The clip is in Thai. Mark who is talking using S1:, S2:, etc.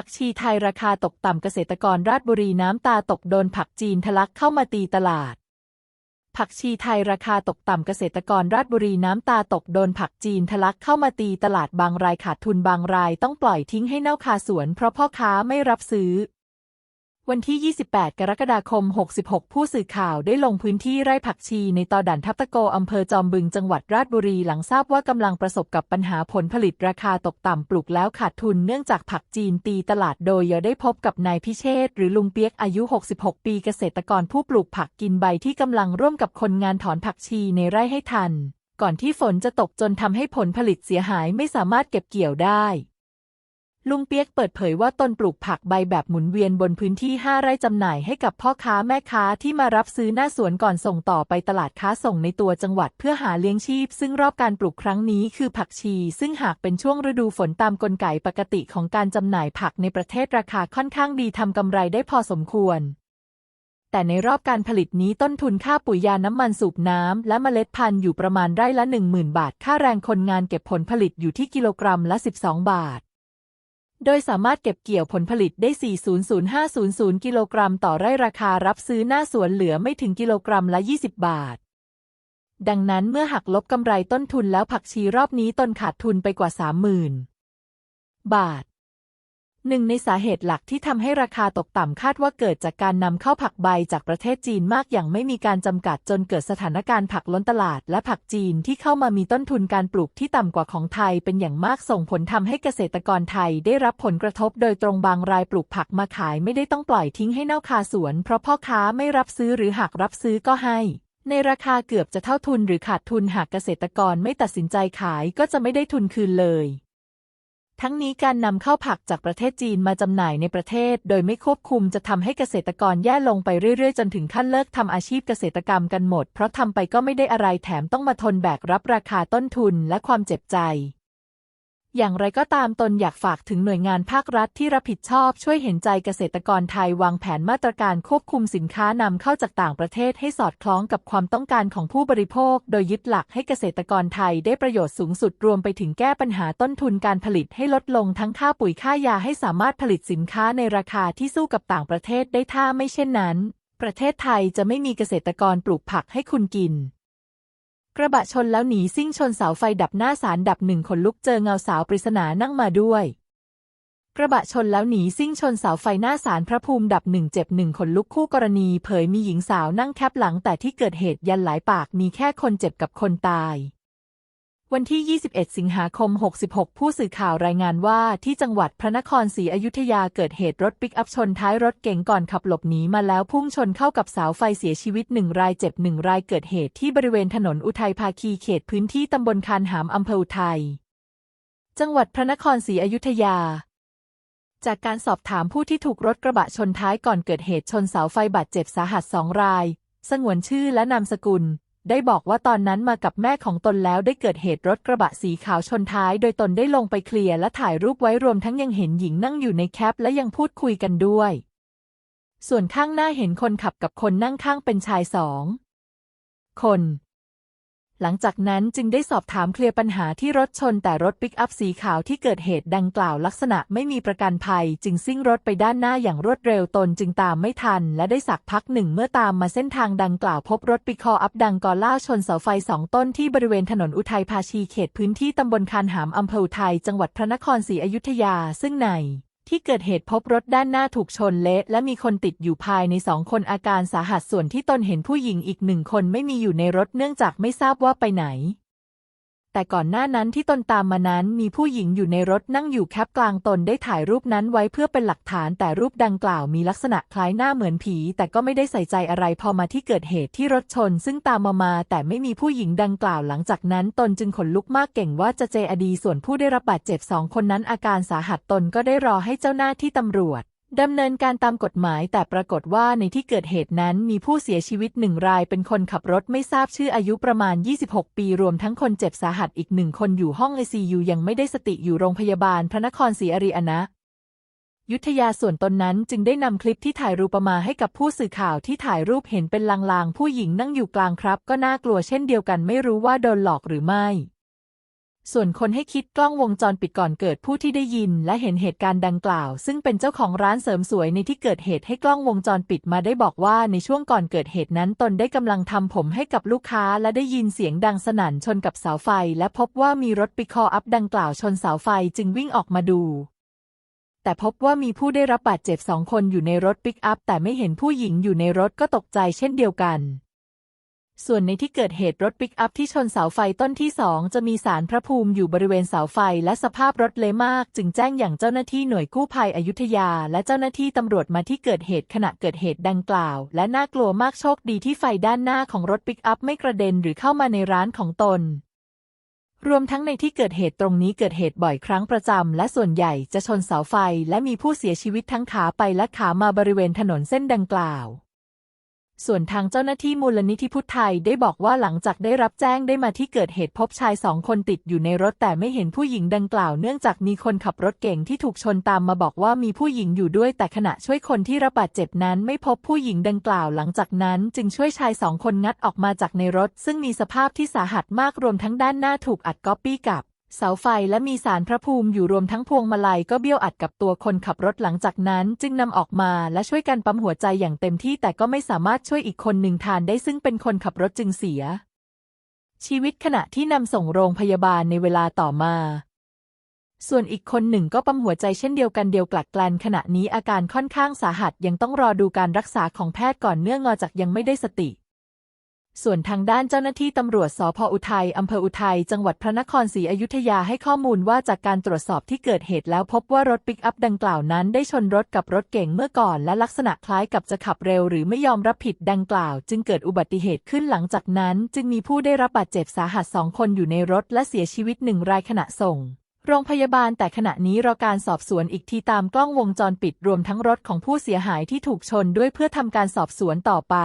S1: ผักชีไทยราคาตกต่ำเกษตรกรราชบุรีน้ำตาตกโดนผักจีนทะลักเข้ามาตีตลาด ผักชีไทยราคาตกต่ำเกษตรกรราชบุรีน้ำตาตกโดนผักจีนทะลักเข้ามาตีตลาดบางรายขาดทุนบางรายต้องปล่อยทิ้งให้เน่าคาสวน เพราะพ่อค้าไม่รับซื้อ วันที่ 28 กรกฎาคม 66 ผู้สื่อข่าวได้ลงพื้นที่ไร่ผักชีในตอด่านทับตะโกอำเภอจอมบึงจังหวัดราชบุรีหลังทราบว่ากำลังประสบกับปัญหาผลผลิตราคาตกต่ำปลูกแล้วขาดทุนเนื่องจากผักจีนตีตลาดโดยยังได้พบกับนายพิเชษหรือลุงเปียกอายุ 66 ปีเกษตรกรผู้ปลูกผักกินใบที่กำลังร่วมกับคนงานถอนผักชีในไร่ให้ทัน ก่อนที่ฝนจะตกจนทำให้ผลผลิตเสียหายไม่สามารถเก็บเกี่ยวได้ ลุงเปียกเปิดเผยว่าตนปลูกผักใบแบบหมุนเวียนบนพื้นที่ 5 ไร่จำหน่ายให้กับพ่อค้าแม่ค้าที่มารับซื้อหน้าสวนก่อนส่งต่อไปตลาดค้าส่งในตัวจังหวัดเพื่อหาเลี้ยงชีพ ซึ่งรอบการปลูกครั้งนี้คือผักชี ซึ่งหากเป็นช่วงฤดูฝนตามกลไกปกติของการจำหน่ายผักในประเทศราคาค่อนข้างดีทำกำไรได้พอสมควรแต่ในรอบการผลิตนี้ต้นทุนค่าปุ๋ยยาน้ำมันสูบน้ำและเมล็ดพันธุ์อยู่ประมาณไร่ละ 10,000 บาท ค่าแรงคนงานเก็บผลผลิตอยู่ที่กิโลกรัมละ 12 บาท โดยสามารถเก็บเกี่ยวผลผลิตได้ 400-500 กิโลกรัมต่อไร่ราคารับซื้อหน้าสวนเหลือไม่ถึงกิโลกรัมละ 20 บาท ดังนั้นเมื่อหักลบกำไรต้นทุนแล้วผักชีรอบนี้ตนขาดทุนไปกว่า 30,000 บาท หนึ่งในสาเหตุหลักที่ทำให้ราคาตกต่ำคาดว่าเกิดจากการนำเข้าผักใบจากประเทศจีนมากอย่างไม่มีการจำกัดจนเกิดสถานการณ์ผักล้นตลาด และผักจีนที่เข้ามามีต้นทุนการปลูกที่ต่ำกว่าของไทยเป็นอย่างมากส่งผลทำให้เกษตรกรไทยได้รับผลกระทบโดยตรงบางรายปลูกผักมาขายไม่ได้ต้องปล่อยทิ้งให้เน่าคาสวน เพราะพ่อค้าไม่รับซื้อหรือหากรับซื้อก็ให้ในราคาเกือบจะเท่าทุนหรือขาดทุนหากเกษตรกรไม่ตัดสินใจขายก็จะไม่ได้ทุนคืนเลย ทั้งนี้การนำเข้าผักจากประเทศจีนมาจำหน่ายในประเทศ โดยไม่ควบคุมจะทำให้เกษตรกรแย่ลงไปเรื่อยๆ จนถึงขั้นเลิกทำอาชีพเกษตรกรรมกันหมด เพราะทำไปก็ไม่ได้อะไรแถมต้องมาทนแบกรับราคาต้นทุนและความเจ็บใจ อย่างไรก็ตามตนอยากฝากถึงหน่วยงานภาครัฐที่รับผิดชอบช่วยเห็นใจเกษตรกรไทยวางแผนมาตรการควบคุมสินค้านำเข้าจากต่างประเทศให้สอดคล้องกับความต้องการของผู้บริโภค โดยยึดหลักให้เกษตรกรไทยได้ประโยชน์สูงสุดรวมไปถึงแก้ปัญหาต้นทุนการผลิตให้ลดลงทั้งค่าปุ๋ยค่ายาให้สามารถผลิตสินค้าในราคาที่สู้กับต่างประเทศได้ถ้าไม่เช่นนั้น ประเทศไทยจะไม่มีเกษตรกรปลูกผักให้คุณกิน กระบะชนแล้วหนีซิ่งชนเสาไฟดับหน้าศาลดับหนึ่งคนลุกเจอเงาสาวปริศนานั่งมาด้วย กระบะชนแล้วหนีซิ่งชนเสาไฟหน้าศาลพระภูมิดับหนึ่งเจ็บหนึ่งคนลุกคู่กรณี เผยมีหญิงสาวนั่งแคบหลังแต่ที่เกิดเหตุยันหลายปากมีแค่คนเจ็บกับคนตาย วันที่ 21 สิงหาคม 66 ผู้สื่อข่าวรายงานว่าที่จังหวัดพระนครศรีอยุธยาเกิดเหตุรถปิกอัพชนท้ายรถเก๋งก่อนขับหลบหนีมาแล้วพุ่งชนเข้ากับเสาไฟเสียชีวิตหนึ่งรายเจ็บหนึ่งรายเกิดเหตุที่บริเวณถนนอุทัยภาคีเขตพื้นที่ตำบลคานหามอำเภออุทัย จังหวัดพระนครศรีอยุธยา จากการสอบถามผู้ที่ถูกรถกระบะชนท้ายก่อนเกิดเหตุชนเสาไฟบาดเจ็บสาหัสสองราย สงวนชื่อและนามสกุล ได้บอกว่าตอนนั้นมากับแม่ของตนแล้วได้เกิดเหตุรถกระบะสีขาวชนท้าย โดยตนได้ลงไปเคลียร์และถ่ายรูปไว้รวมทั้งยังเห็นหญิงนั่งอยู่ในแคปและยังพูดคุยกันด้วย ส่วนข้างหน้าเห็นคนขับกับคนนั่งข้างเป็นชายสองคน หลังจากนั้นจึงได้สอบถามเคลียร์ปัญหาที่รถชนแต่รถปิกอัพสีขาวที่เกิดเหตุดังกล่าวลักษณะไม่มีประกันภัย จึงซิ่งรถไปด้านหน้าอย่างรวดเร็วตนจึงตามไม่ทัน และได้สักพักหนึ่งเมื่อตามมาเส้นทางดังกล่าวพบรถปิกคออัพดังกอล่าชนเสาไฟสองต้นที่บริเวณถนนอุทัยภาชีเขตพื้นที่ตำบลคานหามอำเภออุทัยจังหวัดพระนครศรีอยุธยาซึ่งใน ที่เกิดเหตุพบรถด้านหน้าถูกชนเละ และมีคนติดอยู่ภายในสองคนอาการสาหัสส่วนที่ตนเห็นผู้หญิงอีกหนึ่งคนไม่มีอยู่ในรถเนื่องจากไม่ทราบว่าไปไหน แต่ก่อนหน้านั้นที่ตนตามมานั้นมีผู้หญิงอยู่ในรถนั่งอยู่แคปกลางตนได้ถ่ายรูปนั้นไว้เพื่อเป็นหลักฐานแต่รูปดังกล่าวมีลักษณะคล้ายหน้าเหมือนผี แต่ก็ไม่ได้ใส่ใจอะไรพอมาที่เกิดเหตุที่รถชน ซึ่งตามมามา แต่ไม่มีผู้หญิงดังกล่าวหลังจากนั้นตนจึงขนลุกมากเก่งว่าจะเจอดีส่วนผู้ได้รับบาดเจ็บสองคนนั้นอาการสาหัสตนก็ได้รอให้เจ้าหน้าที่ตำรวจ ดำเนินการตามกฎหมายแต่ปรากฏว่าในที่เกิดเหตุนั้นมีผู้เสียชีวิตหนึ่งรายเป็นคนขับรถไม่ทราบชื่ออายุประมาณ 26 ปีรวมทั้งคนเจ็บสาหัสอีกหนึ่งคนอยู่ห้อง ICU ยังไม่ได้สติอยู่โรงพยาบาลพระนครศรีอริอนะ ยุทธยาส่วนตนนั้นจึงได้นำคลิปที่ถ่ายรูปมาให้กับผู้สื่อข่าวที่ถ่ายรูปเห็นเป็นลางๆ ผู้หญิงนั่งอยู่กลางครับ ก็น่ากลัวเช่นเดียวกันไม่รู้ว่าโดนหลอกหรือไม่ ส่วนคนให้คิดกล้องวงจรปิดก่อนเกิดผู้ที่ได้ยิน และเห็นเหตุการณ์ดังกล่าว ซึ่งเป็นเจ้าของร้านเสริมสวยในที่เกิดเหตุให้กล้องวงจรปิดมาได้บอกว่าในช่วงก่อนเกิดเหตุนั้นตนได้กำลังทำผมให้กับลูกค้า และได้ยินเสียงดังสนั่นชนกับเสาไฟ และพบว่ามีรถปิกคออัพดังกล่าวชนเสาไฟจึงวิ่งออกมาดูแต่พบว่ามีผู้ได้รับบาดเจ็บสองคนอยู่ในรถปิกอัพ แต่ไม่เห็นผู้หญิงอยู่ในรถก็ตกใจเช่นเดียวกัน ส่วนในที่เกิดเหตุรถปิกอัพที่ชนเสาไฟต้นที่สองจะมีสารพระภูมิอยู่บริเวณเสาไฟและสภาพรถเละมาก จึงแจ้งอย่างเจ้าหน้าที่หน่วยกู้ภัยอยุธยา และเจ้าหน้าที่ตำรวจมาที่เกิดเหตุขณะเกิดเหตุดังกล่าว และน่ากลัวมากโชคดีที่ไฟด้านหน้าของรถปิกอัพไม่กระเด็นหรือเข้ามาในร้านของตน รวมทั้งในที่เกิดเหตุตรงนี้เกิดเหตุบ่อยครั้งประจำและส่วนใหญ่จะชนเสาไฟ และมีผู้เสียชีวิตทั้งขาไปและขามาบริเวณถนนเส้นดังกล่าว ส่วนทางเจ้าหน้าที่มูลนิธิพุทธไทยได้บอกว่าหลังจากได้รับแจ้งได้มาที่เกิดเหตุพบชายสองคนติดอยู่ในรถแต่ไม่เห็นผู้หญิงดังกล่าวเนื่องจากมีคนขับรถเก่งที่ถูกชนตามมาบอกว่ามีผู้หญิงอยู่ด้วย แต่ขณะช่วยคนที่รับบาดเจ็บนั้นไม่พบผู้หญิงดังกล่าวหลังจากนั้น จึงช่วยชายสองคนงัดออกมาจากในรถ ซึ่งมีสภาพที่สาหัสมากรวมทั้งด้านหน้าถูกอัดก๊อปปี้กับ เสาไฟและมีสารพระภูมิอยู่รวมทั้งพวงมาลัยก็เบี้ยวอัดกับตัวคนขับรถหลังจากนั้น จึงนำออกมาและช่วยกันปั๊มหัวใจอย่างเต็มที่แต่ก็ไม่สามารถช่วยอีกคนหนึ่งทานได้ซึ่งเป็นคนขับรถจึงเสีย ชีวิตขณะที่นำส่งโรงพยาบาลในเวลาต่อมา ส่วนอีกคนหนึ่งก็ปั๊มหัวใจเช่นเดียวกันเดียวกลัดแกลนขณะนี้อาการค่อนข้างสาหัสยังต้องรอดูการรักษาของแพทย์ก่อนเนื่องงอจากยังไม่ได้สติ ส่วนทางด้านเจ้าหน้าที่ตำรวจสพอุทัยอำเภออุทัยจังหวัดพระนครศรีอยุธยาให้ข้อมูลว่าจากการตรวจสอบที่เกิดเหตุแล้วพบว่ารถปิกอัพดังกล่าวนั้นได้ชนรถกับรถเก๋งเมื่อก่อนและลักษณะคล้ายกับจะขับเร็วหรือไม่ยอมรับผิดดังกล่าว จึงเกิดอุบัติเหตุขึ้นหลังจากนั้น จึงมีผู้ได้รับบาดเจ็บสาหัสสองคนอยู่ในรถและเสียชีวิตหนึ่งรายขณะส่งโรงพยาบาลแต่ขณะนี้รอการสอบสวนอีกทีตามกล้องวงจรปิดรวมทั้งรถของผู้เสียหายที่ถูกชนด้วยเพื่อทำการสอบสวนต่อไป